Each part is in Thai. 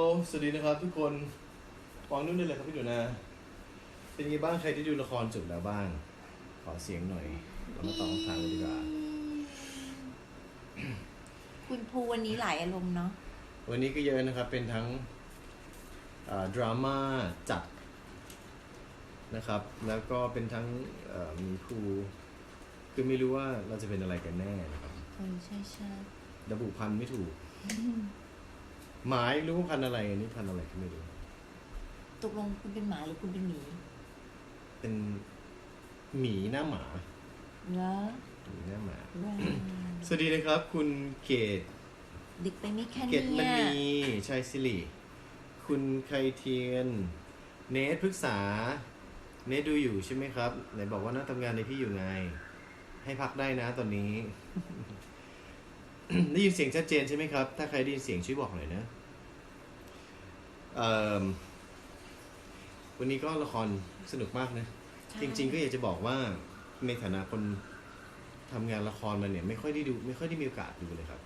โอ้สวัสดีนะครับทุกคนวางนุ่นได้เลยครับพี่หนูนาเป็นไงบ้างใครที่ดูละครจบแล้วบ้าง ขอเสียงหน่อยเรามาตอบคำถามกันดีกว่า คุณภูวันนี้หลายอารมณ์เนาะวันนี้ก็เยอะนะครับ เป็นทั้งอ่าดราม่าจัดนะครับ แล้วก็เป็นทั้งเอ่อมีครูคือไม่รู้ว่าเราจะเป็นอะไรกันแน่นะครับ เออใช่ใช่ระบุพันธุ์ไม่ถูก หมายรู้ว่าพันธุ์อะไรอันนี้พันธุ์อะไรก็ไม่รู้ ตกลงคุณเป็นหมาหรือคุณเป็นหมีเป็นหมีหน้าหมาเหรอหมีหน้าหมา ว้าวสวัสดีนะครับ คุณเกตดึกไปไหมแค่เกตมเนี่ยณีชัยสิริคุณไคเทียน เนทพฤกษา เนทดูอยู่ใช่ไหมครับไหนบอกว่านั่งทำงานในพี่อยู่ไง ให้พักได้นะตอนนี้ ได้ยินเสียงชัดเจนใช่ไหมครับ ถ้าใครได้ยินเสียงช่วยบอกหน่อยนะเอิ่ม วันนี้ก็ละครสนุกมากนะ จริง ๆ ก็อยากจะบอกว่าในฐานะคนทำงานละครมาเนี่ยไม่ค่อยได้ดูไม่ค่อยได้มีโอกาสดูเลยครับ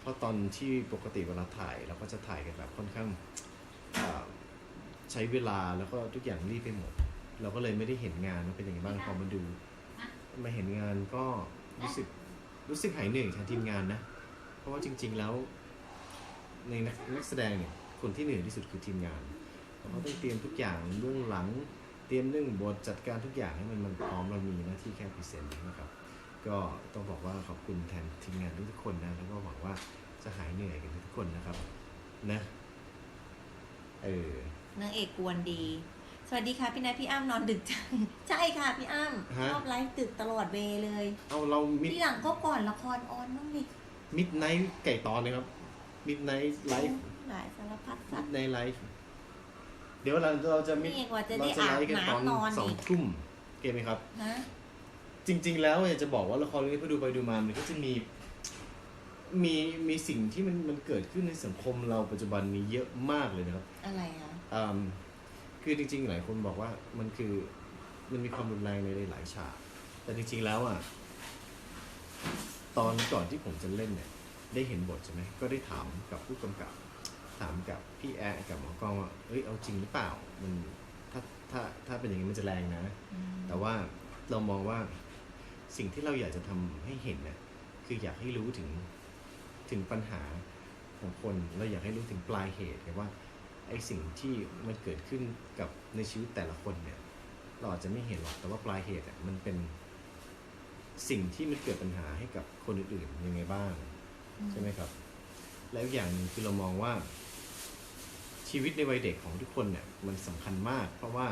เพราะตอนที่ปกติเวลาถ่ายเราก็จะถ่ายกันแบบค่อนข้างอ่าใช้เวลาแล้วก็ทุกอย่างรีบไปหมด เราก็เลยไม่ได้เห็นงานว่าเป็นยังไงบ้างพอมาดูมาเห็นงานก็รู้สึกรู้สึกหายเหนื่อยแทนทีมงานนะ เพราะว่าจริง ๆแล้วในนักนักแสดงเนี่ย คนที่เหนื่อยที่สุดคือทีมงานเพราะเขาต้องเตรียมทุกอย่างเบื้องหลัง เตรียมเรื่องบทจัดการทุกอย่างให้มันมันพร้อมเรามีหน้าที่แค่พรีเซนต์นะครับ ก็ต้องบอกว่าขอบคุณแทนทีมงานทุกๆคนนะแล้วก็หวังว่าจะหายเหนื่อยกันทุกคนนะครับนะเออนางเอกกวนดี สวัสดีค่ะพี่นายพี่อ้ำนอนดึกจังใช่ค่ะพี่อ้ำชอบไลฟ์ดึกตลอดเวย์เลย เอาเรามิดที่หลังก็ก่อนละครออนบ้างดิมิดไนท์ไก่ตอนนะครับมิดไนท์ไลฟ์ หลายสารพัดสัมิตดว์ไนท์ไลฟ์เดี๋ยวเราเราจะมินี่กว่าจะเราได้จะอาไลบฟ์กันตอนน้ำนอนสองอีกทุ่มเกมไหมครับ นะจริง ๆ แล้วอยากจะบอกว่าละครเรื่องนี้พอดูไปดูมามันก็จะมี มีมีสิ่งที่มันมันเกิดขึ้นในสังคมเราปัจจุบันนี้เยอะมากเลยนะครับ อะไรคะอืมคือจริงๆ หลายคนบอกว่ามันคือมันมีความรุนแรงในหลายๆฉาก แต่จริงๆ แล้วอะ ตอนก่อนที่ผมจะเล่นเนี่ย ได้เห็นบทใช่ไหม ก็ได้ถามกับผู้กำกับ ถามกับพี่แอร์กับหมอกล้องว่าเอ้ยเอาจริงหรือเปล่ามันถ้าถ้าถ้าเป็นอย่างนี้มันจะแรงนะอืมแต่ว่าเรามองว่าสิ่งที่เราอยากจะทำให้เห็นเนี่ยคืออยากให้รู้ถึงถึงปัญหาของคนเราอยากให้รู้ถึงปลายเหตุไงว่าไอ้สิ่งที่มันเกิดขึ้นกับในชีวิตแต่ละคนเนี่ย เราอาจจะไม่เห็นหรอกแต่ว่าปลายเหตุอะมันเป็นสิ่งที่มันเกิดปัญหาให้กับคนอื่นๆยังไงบ้าง ใช่ไหมครับ แล้วอีกอย่างหนึ่งคือเรามองว่า ชีวิตในวัยเด็กของทุกคนเนี่ยมันสำคัญมาก เพราะว่า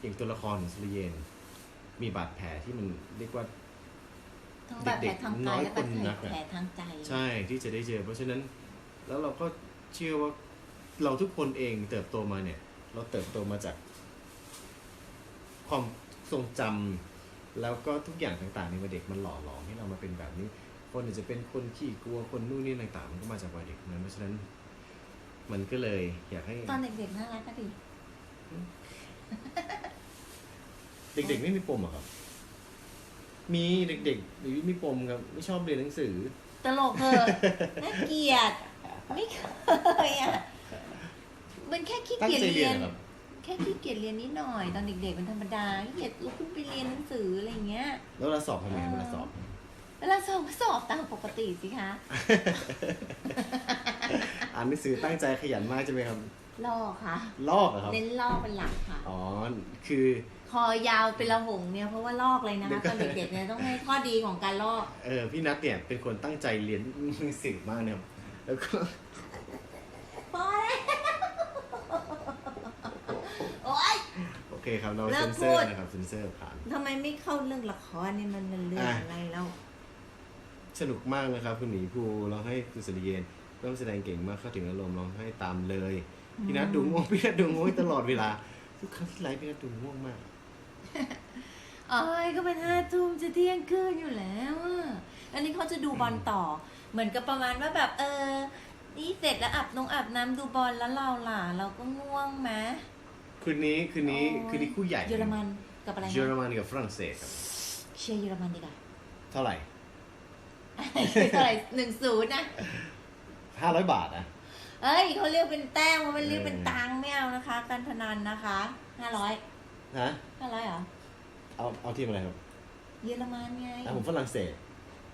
อย่างตัวละครของสุริเยน มีบาดแผลที่มันเรียกว่าทั้งบาดแผลทางน้กาอยยและคนนับากดอะแผลทางใจ ใช่ที่จะได้เจอ เพราะฉะนั้นแล้วเราก็เชื่อว่าเราทุกคนเองเติบโตมาเนี่ย เราเติบโตมาจาก ความทรงจำแล้วก็ทุกอย่างต่างๆในวัยเด็กมันหล่อหลอมให้เรามาเป็นแบบนี้ คนอาจจะเป็นคนขี้กลัวคนนู่นนี่ต่างๆมันก็มาจากวัยเด็กนั้นเพราะฉะนั้น มันก็เลย อยากให้ ตอนเด็กๆน่ารักก็ดีเด็กๆไม่มีปมเหรอครับ มีเด็กๆหรือมีปมครับไม่ชอบเรียนหนังสือ ตลกเถอะน่าเกลียด ไม่เคยอะ มันแค่ขี้ตั้งเกียจใจเรีเรียยนน เหรอครับ แค่ขี้เกียจเรียนนิดหน่อย ตอนเด็กๆมันธรรมดาขี้เกียจลุกขึ้นไปเรียนหนังสืออะไรอย่างเงี้ย แล้วเวลาสอบทำไงเวลาสอบ เวลาสอบก็สอบตามปกติสิคะ อ่านหนังสือตั้งใจขยันมากใช่ไหมครับ ลอกค่ะ ลอกเหรอครับ เน้นลอกเป็นหลักค่ะ อ๋อ คือ คอยาวเป็นละหงเนี่ยเพราะว่าลอกเลยนะเดี๋คะยวก่ตออนนเด็กๆเนี่ยต้องให้ข้อดีของการลอก เออ พี่นัทเนี่ยเป็นคนตั้งใจเรียนหนังสือมากนะครับแล้วก็พอแล้วโอ๊ย โอเคครับ เราเลิเซกนเซพูอร์ด นะครับเซนเซอร์ผ่าน ทำไมไม่เข้าเรื่องละครเนี่ยมันเรื่องอะอะไรแล้ว สนุกมากนะครับ คุณหมีภูร้องให้คุณสุริเยน ร่วมแสดงเก่งมากเข้าถึงอารมณ์ร้องให้ตามเลยพี่นัทดูง่วงพี่นัทดูง่วงตลอดเวลาทุกครั้งที่ไลฟ์พี่นัทดูง่วงมากเอ้ยก็เป็นห้าทุ่มจะเที่ยงคืนอยู่แล้วอะอันนี้เขาจะดูบอลต่อ เหมือนกับประมาณว่าแบบเออ นี่เสร็จแล้วอาบนงอาบน้ำดูบอลแล้วเราล่ะ เราก็ง่วงไหมคืนนี้คืนนี้โอ้ยคืนนี้คู่ใหญ่เยอรมันกับอะไรเยอรนะมันกับฝรั่งเศสครับเชียร์เยอรมันดีกว่าเท่าไหร่เท่าไหร่หนึ่งศูนย์นะ ห้าร้อยบาทนะเอ้ยเขาเรียกเป็นแต้มเขาไม่เรียกเป็นเออตังค์ไม่เอานะคะ การพนันนะคะห้าร้อยฮะห้าร้อยเหรอเอาเอาทีมอะไรครับเยอรมันไงอะผมฝรั่งเศส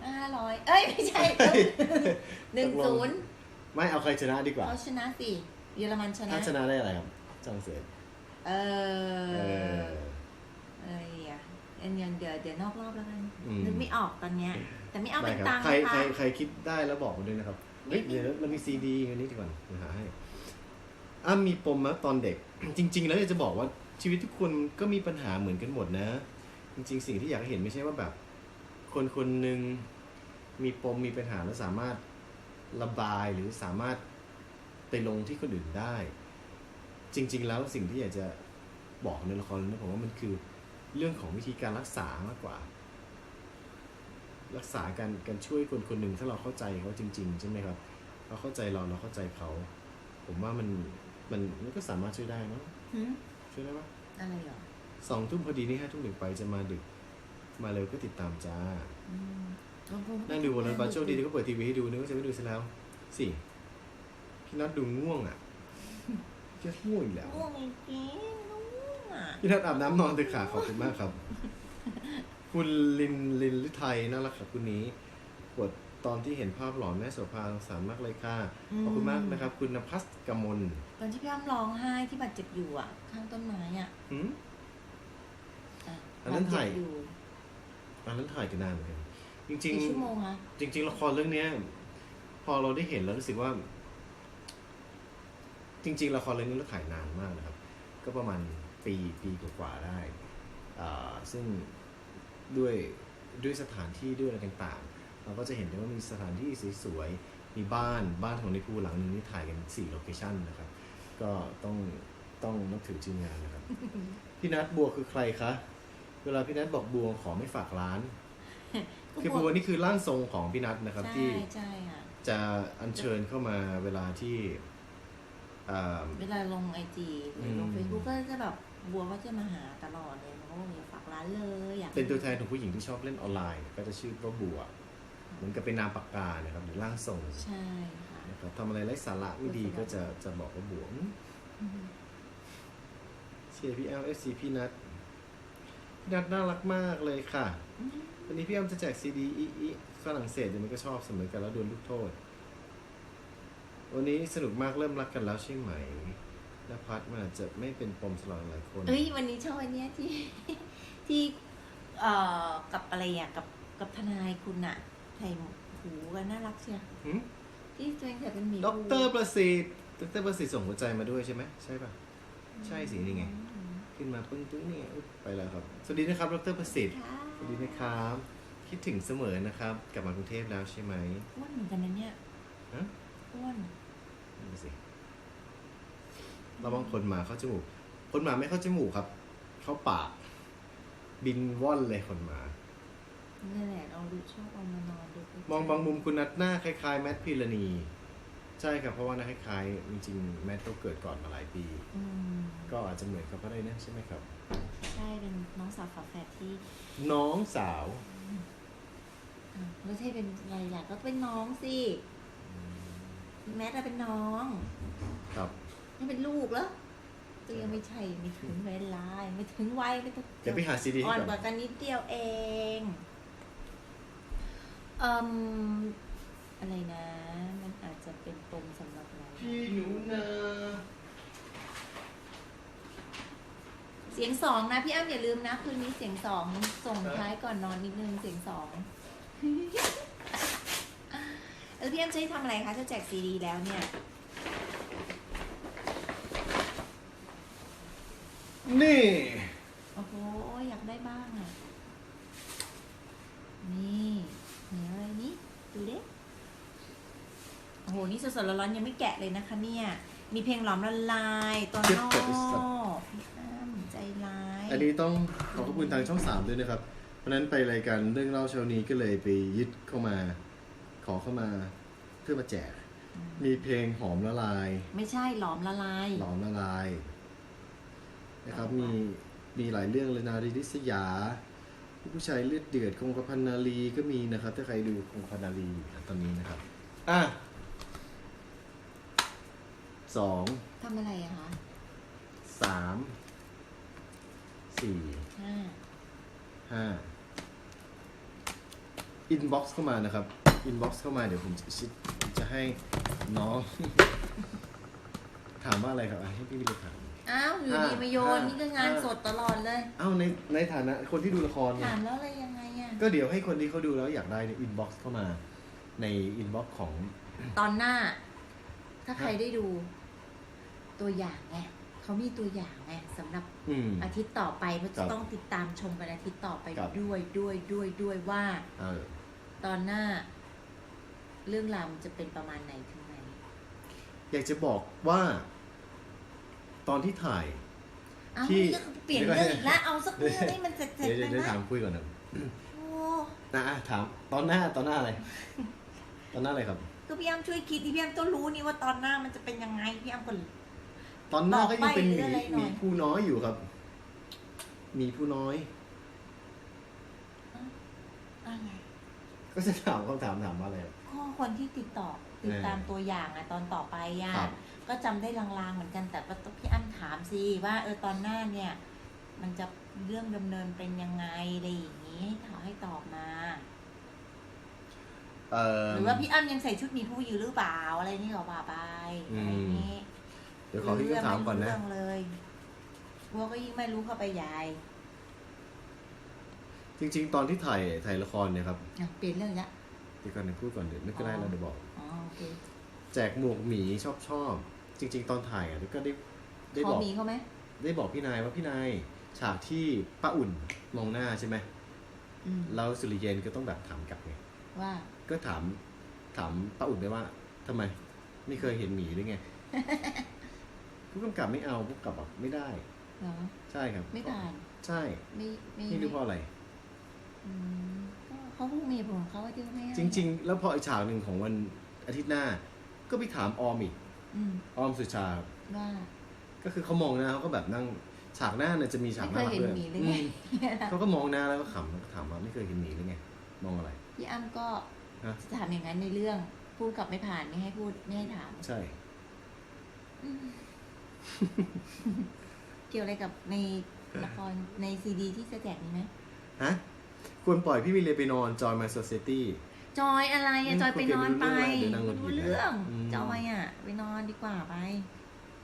ห้าร้อยเอ้ยไม่ใช่หนึ่งศูนย์ไม่เอาใครชนะดีกว่าเขาชนะสิเยอรมันชนะถ้าชนะได้อะไรครับฝรั่งเศสเอเอออเอ้ยอะเอ็นยังเดี๋ยวเดี๋ยวนอกรอบแล้วกันอืมนึกไม่ออกตอนเนี้ยแต่ไม่เอาได้เป็นครับตังค์ใครนะใครคะใครคิดได้แล้วบอกมาด้วยนะครับ เฮ้ยเดี๋ยวเรามีซีดีอันนี้ดีกว่าเดี๋ยวหาให้อ้ามีปมนะตอนเด็ก จริง ๆ แล้วอยากจะบอกว่าชีวิตทุกคนก็มีปัญหาเหมือนกันหมดนะ จริง ๆ สิ่งที่อยากเห็นไม่ใช่ว่าแบบ คนคนหนึ่งมีปมมีปัญหาแล้วสามารถระบายหรือสามารถไปลงที่คนอื่นได้ จริง ๆ แล้วสิ่งที่อยากจะบอกในละครเรื่องผมว่ามันคือ เรื่องของวิธีการรักษามากกว่า รักษาการการช่วยคนคนหนึ่งถ้าเราเข้าใจเขาจริง ๆ ใช่ไหมครับเราเข้าใจเราเราเข้าใจเขา ผมว่ามันมันมันก็สามารถช่วยได้เนอะหืมช่วยได้ปะอะไรเหรอสองทุ่มพอดีนี่ห้าทุ่มหนึ่งไปจะมาดึก มาเร็วก็ติดตามจ้าอืมนั่งดูวันนั้นบันโชคดีที่เขาเปิดทีวีให้ดูนึกว่าจะไม่ดูซะแล้วสิพี่นัทดูง่วงอะจะง่วงอีกแล้วง่วงไอ้เจ๊ง่วงอะ พี่นัทอาบน้ำนอนเถอะค่ะขอบคุณมากครับ คุณลินลินลิไทยน่ารักครับคุณนี้ปวดตอนที่เห็นภาพหลอนแม่โสภาสงสารมากเลยค่ะขอบคุณมากนะครับ คุณนภัสกมลตอนที่พี่อ้ำร้องไห้ที่บาดเจ็บอยู่อะ ข้างต้นไม้อะหืมะอันนั้นถ่าย บดเจ็บอยู่อันนั้นถ่ายกันนานเหมือนกันจริง กี่ชั่วโมงคะๆ จริง ๆ ละครเรื่องเนี้ย พอเราได้เห็นแล้วรู้สึกว่า จริง ๆ ละครเรื่องนี้เราถ่ายนานมากนะครับ ก็ประมาณปีปีกว่าๆได้อ่าซึ่ง ด้วยด้วยสถานที่ด้วยอะไรต่างๆ เราก็จะเห็นได้ว่ามีสถานที่สวยๆ มีบ้านบ้านของในภูหลังหนึ่งที่ถ่ายกันสี่โลเคชั่นนะครับ ก็ต้องต้องนับถือทีมงานนะครับ พี่นัทบัวคือใครคะ เวลาพี่นัทบอกบัวขอไม่ฝากร้าน คือบัวนี่คือร่างทรงของพี่นัทนะครับใช่ที่ใช่ค่ะจะอัญเชิญเข้ามาเวลาที่อ่าเวลาลงไอจีหรือลงอืมเฟซบุ๊กก็จะแบบ บัวก็จะมาหาตลอดเลยเขาก็บอกอย่าฝากร้านเลยอยากเป็นตัวแทนของผู้หญิงที่ชอบเล่นออนไลน์ ก็จะชื่อว่าบัว เหมือนกับเป็นนามปากกานะครับหรือร่างทรงใช่ค่ะนะครับทำอะไรไร้สาระไม่ดีก็จะจะบอกว่าบัวอืมอืมเชียร์พี่แอลเอฟซีพี่นัทพี่นัทน่ารักมากเลยค่ะ วันนี้พี่แอมจะแจกซีดีอีอีฝรั่งเศสเดี๋ยวมันก็ชอบเสมอกันแล้วโดนลูกโทษ วันนี้สนุกมากเริ่มรักกันแล้วใช่ไหม นภัสมันอาจจะไม่เป็นปมสำหรับหลายคนเอ้ยวันนี้ชอบอันเนี้ยที่ที่เอ่อกับอะไรอะกับกับทนายคุณอะไทยหูกันน่ารักเชียวหืมที่ตัวเองใส่เป็นหมีด็อกเตอร์ประสิทธิ์ดอกเตอร์ประสิทธิ์ส่งหัวใจมาด้วยใช่ไหมใช่ป่ะ ใช่สินี่ไงอืมขึ้นมาปึ้งปึ้งนี่ไงอุ๊ยไปแล้วครับ สวัสดีนะครับดอกเตอร์ประสิทธิ์ค่ะสวัสดีนะครับ คิดถึงเสมอนะครับ กลับมากรุงเทพแล้วใช่ไหมอ้วนเหมือนกันนะเนี่ยฮะอ้วนดูสิ ระวังคนหมาเข้าจมูก คนหมาไม่เข้าจมูกครับ เข้าปาก บินว่อนเลยคนหมานี่นแหละเราดูชอบเอามานอนดูมองบางมุมคุณนัดหน้าคล้ายๆ แมทพิรณี ใช่ครับเพราะว่าหน้าคล้ายๆจริงๆแมทก็เกิดก่อนมาหลายปี อืมก็อาจจะเหมือนเขาก็ได้นะใช่ไหมครับ ใช่เป็นน้องสาวฝาแฝดที่น้องสาวอะแล้วที่เป็นอะไรล่ะก็เป็นน้องสิ แม้แต่เป็นน้อง ครับ ไม่เป็นลูกเหรอก็ยังไม่ใช่ไม่ถึงเวลายังไม่ถึงวัยไม่ถึงเดี๋ยวไปหาซีดีอ่อนก่กว่าอนกันนิดเดียวเองเอ่มอะไรนะ มันอาจจะเป็นปมสำหรับเราพี่หนูนาเสียงสองนะพี่อ้ำอย่าลืมนะคืนนี้เสียงสองส่งท้ายก่อนนอนนิดนึงเสียงสองเออพี่อ้ำจะให้ทำอะไรคะจะแจกซีดีแล้วเนี่ย นี่ โอ้โห อยากได้บ้างอะ นี่เหนียวอะไรนี่ ดูดิโอ้โห นี่สดๆร้อนๆยังไม่แกะเลยนะคะเนี่ย มีเพลงหลอมละลายตัวโน่พี่อ้ำใจร้ายอันนี้ต้องขอขอบคุณทางช่องสามด้วยนะครับ เพราะฉะนั้นไปรายการเรื่องเล่าเช้านี้ก็เลยไปยึดเข้ามา ขอเข้ามาเพื่อมาแจก มีเพลงหอมละลาย ไม่ใช่หลอมละลาย หลอมละลาย นะครับ มีมีหลายเรื่องเลยนารีนิสยา ผู้ชายเลือดเดือดคงกระพันนาลีก็มีนะครับ ถ้าใครดูคงกระพันนาลีอยู่นะตอนนี้นะครับ อะสองทำอะไรอะคะสามสี่ห้าห้าอินบ็อกซ์เข้ามานะครับอินบ็อกซ์เข้ามาเดี๋ยวผมจะชิจะให้น้อง ถามว่าอะไรครับอะให้พี่วิลถาม อ้าวอยู่ดีห้ามาโยนห้านี่ก็งานห้าสดตลอดเลย เอ้าในในฐานะคนที่ดูละครไงถามแล้วอะไรยังไงอะก็เดี๋ยวให้คนที่เขาดูแล้วอยากได้ในอินบ็อกซ์เข้ามา ในอินบ็อกซ์ของ ตอนหน้า ถ้าใครได้ดู ตัวอย่างไงเขามีตัวอย่างไงสำหรับอืม อาทิตย์ต่อไปเพราะครัจะบต้องติดตามชมกันอาทิตย์ต่อไปครับ ด้วยด้วยด้วยด้วยว่า เออตอนหน้า เรื่องราวมันจะเป็นประมาณไหนถึงไหนอยากจะบอกว่า ตอนที่ถ่าย เอาที่ เรื่องเปลี่ยนเรื่องอีกแล้วเอาสักเรื่องให้มันเสร็จเดี๋ยวๆเลเดี๋ยยวเดี๋ยวนะถามคุยก่อนนะโอ้นะอะถามตอนหน้าตอนหน้าอะไร ตอนหน้าอะไรครับ ก็พี่อ้ำช่วยคิดดิพี่อ้ำต้องรู้นี่ว่าตอนหน้ามันจะเป็นยังไงพี่อ้ำก็ ตอนหน้าก็ยังเป็นหบอกใบ้มีอะไรหน่อย หมีผู้น้อยอยู่ครับหมีผู้น้อย อะไรก็จะถามคำถามถามว่าอะไรครับ ข้อคนที่ติดต่อติดตามตัวอย่างอะตอนต่อไปอะครับ ก็จำได้ลางๆเหมือนกันแต่ว่าต้องพี่อ้ำถามสิว่าเออตอนหน้าเนี่ย มันจะเรื่องดำเนินเป็นยังไงอะไรอย่างนี้ให้ถามให้ตอบมา เออหรือว่าพี่อ้ำยังใส่ชุดหมีผู้อยู่หรือเปล่าอะไรนี่ก็ว่าไปอะไรอย่างนี้เดี๋ยวขอพี่คำถามก่อนนะ เรื่องเลยวัวก็ยิ่งไม่รู้เข้าไปใหญ่จริง ๆ ตอนที่ถ่ายถ่ายละครเนี่ยครับ อะเปลี่ยนเรื่องอีกแล้วเดี๋ยวก่อนเดี๋ยวพูดก่อนเดี๋ยวนึกก็ได้อ๋อแล้วเดี๋ยวบอกอ๋อโอเคแจกหมวกหมีชอบชอบจริง ๆ ตอนถ่ายอะก็ได้ได้เขาบอก มีเขาไหมได้บอกพี่นายว่าพี่นายฉากที่ป้าอุ่นมองหน้าใช่ไหมอืมแล้วสุริเยนก็ต้องแบบถามกลับไงว่า ก็ถามถามป้าอุ่นไปว่าทำไม ไม่เคยเห็นหมีหรือไง ผู้กำกับไม่เอาผู้กำกับแบบไม่ได้ เหรอ ใช่ครับไม่ผ่าน ใช่ไม่ไม่ไม่รู้เพราะอะไรอืมก็ เขาคงมีเหตุผลของเขาว่าที่เขาไม่ให้จริง ๆ แล้วพออีกฉากหนึ่งของวันอาทิตย์หน้า ก็ไปถามออมอีกอืมออมสุชา ว่า ก็คือเขามองหน้าเขาก็แบบนั่งฉากหน้าเนี่ยจะมีฉากไม่หเคน้ายรักเห็นด้วยหมีหรือไงอืมเขาก็มองหน้าแล้วก็ขำแล้วก็ถามว่าไม่เคยเห็นหมีหรือไงมองอะไร พี่อ้ำก็ฮะ จะถามอย่างนั้นในเรื่องพูดกลับไม่ผ่านไม่ให้พูดไม่ให้ถาม ใช่ เกี่ยวอะไรกับในละครในซีดีที่จะแจกนี้ไหมฮะ ควรปล่อยพี่วิเลไปนอนจอยมาโซเซตี้ จอยอะไรอือะมจอยไปนอนไปเดี๋ยวนางหงุดหงิรู้ดนะเรื่องอืมจอยอะไปนอนดีกว่าไป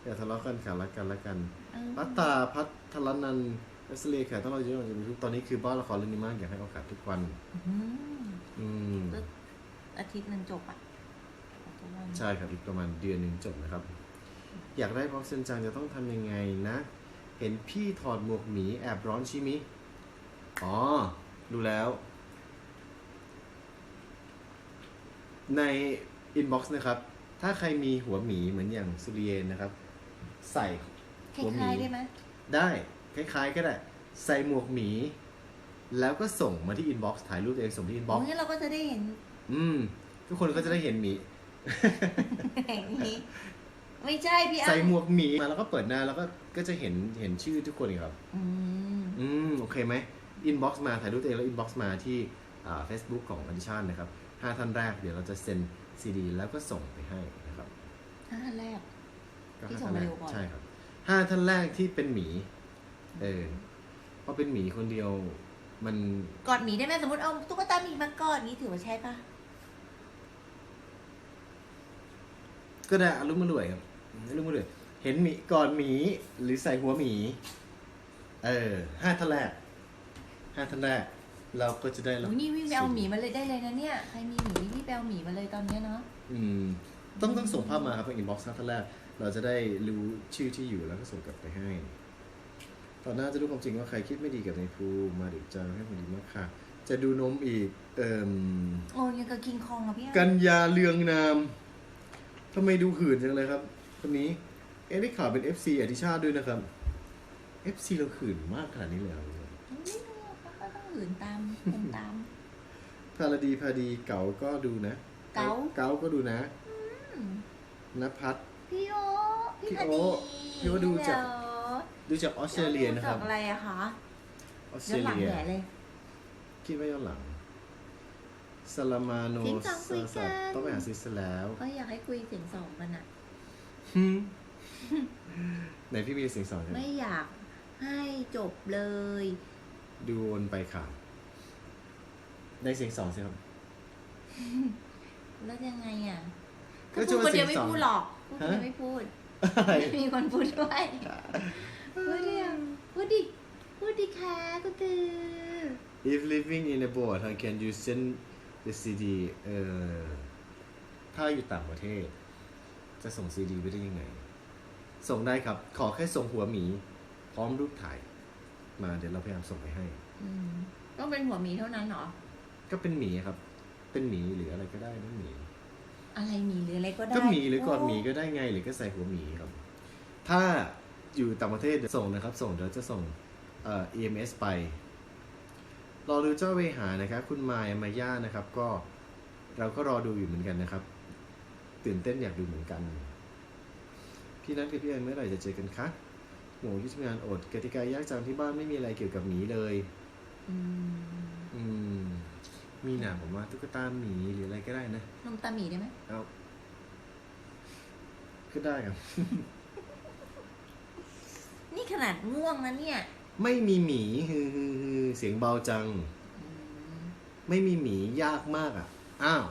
อย่าทะเลาะกันค่ะรักกันรักกันเออพัตตาพัทรนันท์เอสเลค่ะต้องเราจะจะมีทุกตอนนี้คือบ้านละครเรื่องนี้มากอยากให้โอกาสทุกวันอืมอืมอาทิตย์หนึงจบอะทุกวันใช่ครับอีกประมาณเดือนหนึ่งจบนะครับ อยากได้บล็อกเซนจังจะต้องทำยังไงนะ เห็นพี่ถอดหมวกหมีแอบร้อนชิมิอ๋อ ดูแล้ว ในอินบ็อกซ์นะครับ ถ้าใครมีหัวหมีเหมือนอย่างสุริเยนนะครับ ใส่คหัวหมี ล้ายๆได้ไหมได้ คล้ายๆก็ได้ ใส่หมวกหมี แล้วก็ส่งมาที่อินบ็อกซ์ถ่ายรูปตัวเองส่งที่อินบ็โอ้อกซ์ยเราก็จะได้เห็นอืม ทุกคนก็จะได้เห็นหมี อย่างนี้ ไม่ใช่พี่อ้ำใส่หมวกหมีมาแล้วก็เปิดหน้าแล้วก็ก็จะเห็นเห็นชื่อทุกคนอีกครับ อืม อืม โอเคไหม อินบ็อกซ์มาถ่ายรูปตัวเองแล้วอินบ็อกซ์มาที่อ่า Facebook ของอดิชันนะครับห้าท่านแรกเดี๋ยวเราจะเซ็นซีดีแล้วก็ส่งไปให้นะครับท่านแรกก็ที่ห้าส่งท่านแรเร็กวก่อนใช่ครับห้าท่านแรกที่เป็นหมีเออเพราะเป็นหมีคนเดียวมันกอดหมีได้ไหมสมมติเอาตุ๊กตาหมีมากอดนี้ถือว่าใช่ปะก็ได้อารมณ์มารวยครับอารมณ์มารวยเห็นหมีก่อนหมีหรือใส่หัวหมี เออห้าท่านแรก ห้าท่านแรก เราก็จะได้รับ โอ้ยนี่วิ่งไปเอาหมีมาเลยได้เลยนะเนี่ยใครมีหมีนี่ไปเอาหมีมาเลยตอนเนี้ยเนาะอืมต้องต้องส่งภาพมาครับทางอินบ็อกซ์ท่านแรก เราจะได้รู้ชื่อที่อยู่แล้วก็ส่งกลับไปให้ ตอนหน้าจะรู้ความจริงว่าใครคิดไม่ดีกับในภูมิมาเดี๋ยวจะให้คนดีมากค่ะ จะดูนมอีก เอ่มโอ้ยยังกับคิงคองอะพี่อ้ำกันยาเลืองนามทำไมดูหื่นจังเลยครับคนนี้ เอ๊ะได้ข่าวเป็น FC อธิชาติด้วยนะครับ FC เราหื่นมากขนาดนี้เลยเหรอไม่รู้เขาก็ต้ องอื่นตามเป็นตามพาราดีพาดีเก๋าก็ดูนะ เก๋าเก๋าก็ดูนะอืมนภัทรพี่โอพี่พี่คโอดีพี่โอดูจากเหรอดูจากออสเตรเลียนะครับจากอะไรอะคะออสเตย้รอนหลังเลียแหน่เลยคิดว่าย้อนหลังซาลามาโนทิ้งสองคุยกันซาต้องไปหาซิสแล้วก็อยากให้คุยเสียงสองกันอะฮึไหนพี่มีเสียงสองกันไม่อยากให้จบเลย ดูวนไปค่ะ ได้เสียงสองสิครับแล้วยังไงอะก็ถ้าพูดคนเดียวจะมาไม่เสียงสองพูดหรอกพูดคนเดียวฮะ ไม่พูด อะไรไม่มีคนพูดด้วยพูดเดียวพูดดิพูดดิค่ะก็คือ If living in abroad how can you send the CD เอ่อถ้าอยู่ต่างประเทศ จะส่งซีดีไปได้ยังไง ส่งได้ครับ ขอแค่ส่งหัวหมี พร้อมรูปถ่าย มาเดี๋ยวเราพยายามส่งไปให้ อืมต้องเป็นหัวหมีเท่านั้นเหรอ ก็เป็นหมีครับ เป็นหมีหรืออะไรก็ได้นะหมี อะไรหมีหรืออะไรก็ได้ก็หมีหรือกอดหมีก็ได้ไงหรือก็ใส่หัวหมีครับ ถ้าอยู่ต่างประเทศเดี๋ยวส่งนะครับ ส่งเดี๋ยวจะส่งเอ่อ EMS ไป รอดูเจ้าเวหานะครับ คุณมายมาย่านะครับ ก็เราก็รอดูอยู่เหมือนกันนะครับ ตื่นเต้นอยากดูเหมือนกัน พี่นัทกับพี่แอนเมื่อไหร่จะเจอกันคะ หมูที่ทำงานอดกติกายากจังที่บ้านไม่มีอะไรเกี่ยวกับหมีเลยอืมอืมมีหนาผมว่าตุ๊กตาหมีหรืออะไรก็ได้นะนมตาหมีได้ไหมเอาก็ได้ครับ นี่ขนาดง่วงนะเนี่ย ไม่มีหมีฮือฮือฮือเสียงเบาจังอืมไม่มีหมียากมากอะ อ้าว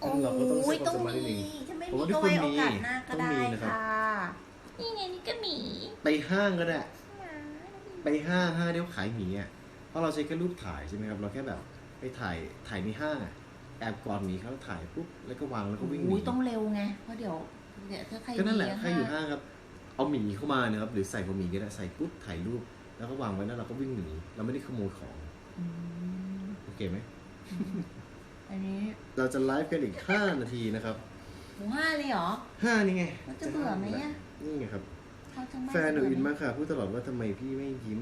โอ้เราก็ต้องใช้ยความต้องสามารถนิดนึมีงถ้าไม่ผมมีว่าทุก็กคนไว้โอกาสมีหน้าก็ต้องได้มีนะครับค่ะ นี่ไงนี่ก็หมีไปห้างก็ได้ไปห้างห้างเดี๋ยวขายหมีอะ เพราะเราใช้แค่รูปถ่ายใช่ไหมครับ เราแค่แบบไปถ่ายถ่ายในห้างอะแอบกอดหมีเขาถ่ายปุ๊บแล้วก็วางแล้วก็วิ่งหอุ้นียต้องเร็วไง เพราะเดี๋ยวเดี๋ยวถ้าใครก็นั่นแหละมีใครอยู่ห้างครับ เอาหมีเข้ามาเนะครับ หรือใส่หัวหมีก็ได้ ใส่ปุ๊บถ่ายรูป แล้วก็วางไว้แล้วเราก็วิ่งหนี เราไม่ได้ขโมยของ อืมโอเคไหม อันนี้เราจะไลฟ์กันอีก 5 นาทีนะครับ หมูห้าเลยเหรอ 5 นี่ไงมันจะเบื่อไหมอะ นี่ไงครับ เขาจะไม่แฟนหนูอินมากค่ะพูดตลอดว่าทำไมพี่ไม่ยิ้ม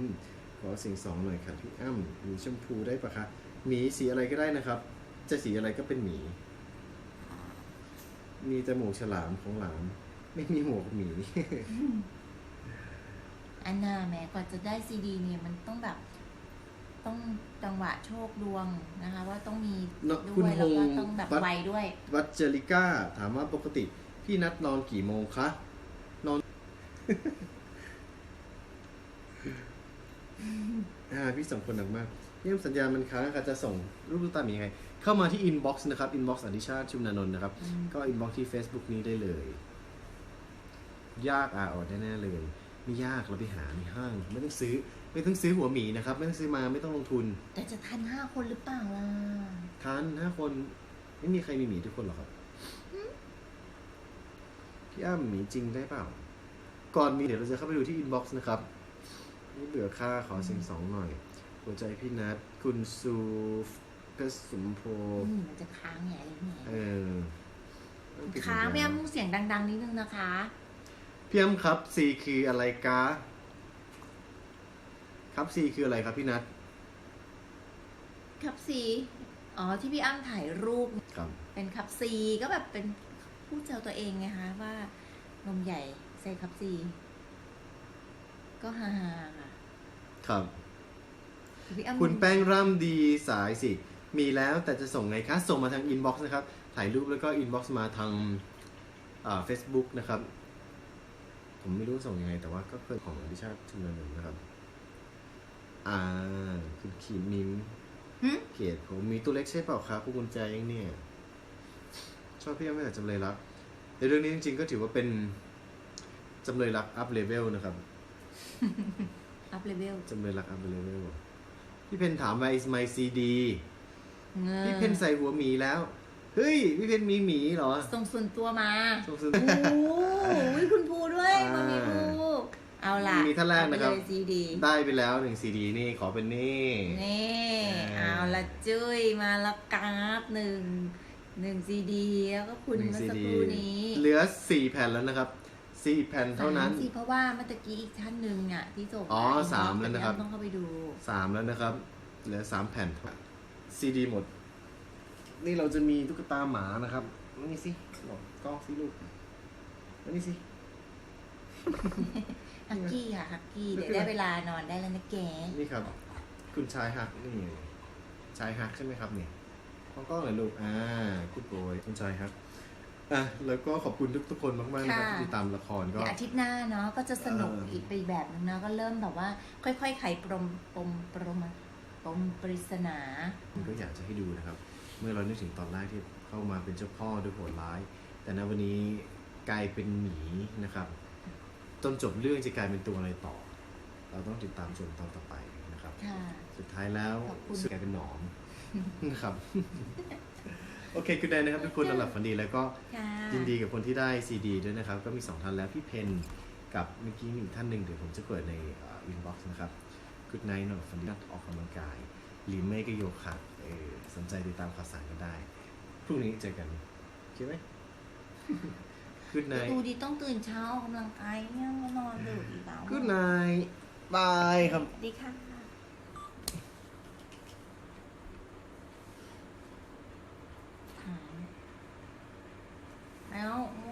ขอเสียงสองหน่อยค่ะพี่อ้ำหมีชมพูได้ปะคะหมีสีอะไรก็ได้นะครับ จะสีอะไรก็เป็นหมี มีจมูกฉลามของหลาม ไม่มีหัวของหมี อันน่าแม้กว่าจะได้ซีดีเนี่ยมันต้องแบบ ต้องจังหวะโชคดวงนะคะ ว่าต้องมีเนอะด้คุณวยแล้วก็พงษ์ต้องแบบวัด ไวด้วย วัดเจริก้าถามว่าปกติ พี่นัดนอนกี่โมงคะนอน อ่าพี่สองคนหนักมากเยี่ยมสัญญาณมันค้างค่ะจะส่งรูปลูกตาหมียังไง เข้ามาที่ inbox นะครับ inbox อดิชาติชุมนานนท์นะครับอืมก็ inbox ที่ Facebook นี้ได้เลย ยากอะอดแน่ๆเลย ไม่ยากเราไปหาในห้าง ไม่ต้องซื้อ ไม่ต้องซื้อหัวหมีนะครับ ไม่ต้องซื้อมาไม่ต้องลงทุน แต่จะทันห้าคนหรือเปล่าล่ะทานห้าคน ไม่มีใครมีหมีทุกคนหรอกครับพี่อ้ำหมีจริงได้เปล่า ก่อนมีเดี๋ยวเราจะเข้าไปดูที่ inbox นะครับนี่เบื่อค่าขอเสียงสองหน่อย หัวใจพี่นัทคุณซูเพชรสมโพอืมมันจะค้างใหญ่เลยเนี่ยเออต้องปิดค้างสัญไม่ญณเอาเสียงดัง ๆ นิดนึงนะคะ พี่อ้ำครับ C คืออะไรกาครับ C คืออะไรครับพี่นัทคับซีอ๋อที่พี่อ้ำถ่ายรูป ครับ เป็นคับซีก็แบบเป็นพูดเจอตัวเองไงคะว่านมใหญ่ ใส่คับซีก็ฮาฮาๆค่ะ ครับ พี่อ้ำคุณแป้งร่ำดีสายสิ มีแล้วแต่จะส่งไงคะ ส่งมาทางอินบ็อกซ์นะครับ ถ่ายรูปแล้วก็อินบ็อกซ์มาทางเฟซบุ๊กนะครับ ผมไม่รู้ส่งยังไง แต่ว่าก็เป็นของอดิชาติชุมนนท์นะครับ อ่า คุณขีมิมหึเขียดผมมีตัวเล็กใช่เปล่าครับพวกกุญแจยังเนี่ย ชอบพี่ยังไม่แต่จำเลยรักในเรื่องนี้จริงๆก็ถือว่าเป็น จำเลยรักอัพเลเวลนะครับ อัพเลเวลจำเลยรักอัพเลเวลพี่เพนถามว่า is my CD เงอพี่เพนใส่หัวหมีแล้ว เฮ้ย พี่เพนมีหมีเหรอ ส่งส่วนตัวมาส่งซื้อโอ้โหคุณภูด้วยอ่ามามีภูเอาล่ะมีท่านแรกนะครับซีดีได้ไปแล้วหนึ่งซีดีนี่ขอเป็นนี่นี่อ่าเอาละจุ้ยมาละกราฟหนึ่งหนึ่งซีดีแล้วก็คุณหนึ่งเมื่อซีสักดีครู่นี้ เหลือสี่แผ่นแล้วนะครับ สี่แผ่นเท่านั้น สมสิเพราะว่าเมื่อตะกี้อีกท่านหนึ่งอะที่ส่งอ๋อมาสามแล้วนะครับ ต้องเข้าไปดูสามแล้วนะครับเหลือสามแผ่นซีดีหมด นี่เราจะมีตุ๊กตาหมานะครับมานี่สิหลบกล้องสิลูกมานี่สิฮักกี้ค่ะฮักกี้เดี๋ยวได้เวลานอนได้แล้วนะแกนี่ครับ คุณชายฮักนี่ชายฮักใช่ไหมครับเนี่ยมองกล้องหน่อยลูกอ่ากูดโบยคุณชายฮัก อะแล้วก็ขอบคุณทุกทุกๆคนมากๆนะครับค่ะ ที่ติดตามละครก็ เดี๋ยวอาทิตย์หน้าเนาะก็จะสนุกเอออี อีกไปอีกแบบนึงเนาะก็เริ่มแบบว่า ค่อยๆไขปรมปมปรมปมปริศนาผมก็อยากจะให้ดูนะครับ เมื่อเรานึกถึงตอนแรกที่เข้ามาเป็นเจ้าพ่อด้วยโหดร้าย แต่ณวันนี้กลายเป็นหมีนะครับจนจบเรื่องจะกลายเป็นตัวอะไรต่อ เราต้องติดตามชมตอนต่อไปนะครับ ค่ะ สุดท้ายแล้วขอบคุณ สุดกลายเป็นหนอนนะครับ โอเคคุณแดนนะครับทุกคนนอนหลับฝันดีแล้วก็ค่ะยินดีกับคนที่ได้ซีดีด้วยนะครับ ก็มีสองท่านแล้วพี่เพนกับเมื่อกี้มีอีกท่านหนึ่งเดี๋ยวผมจะเปิดในอินบ็อกซ์นะครับ Good night นอนหลับฝันดีนัดออกกำลังกาย หรือไม่ก็โยคะเออสนใจติดตามข่าวสารกันได้พรุ่งนี้เจอกันโอเคไหม Good night ดูดีต้องตื่นเช้าออกกำลังกายเนี่ยมานอนดึกอีกแล้ว Good night บายครับสวัสดีค่ะถาม แ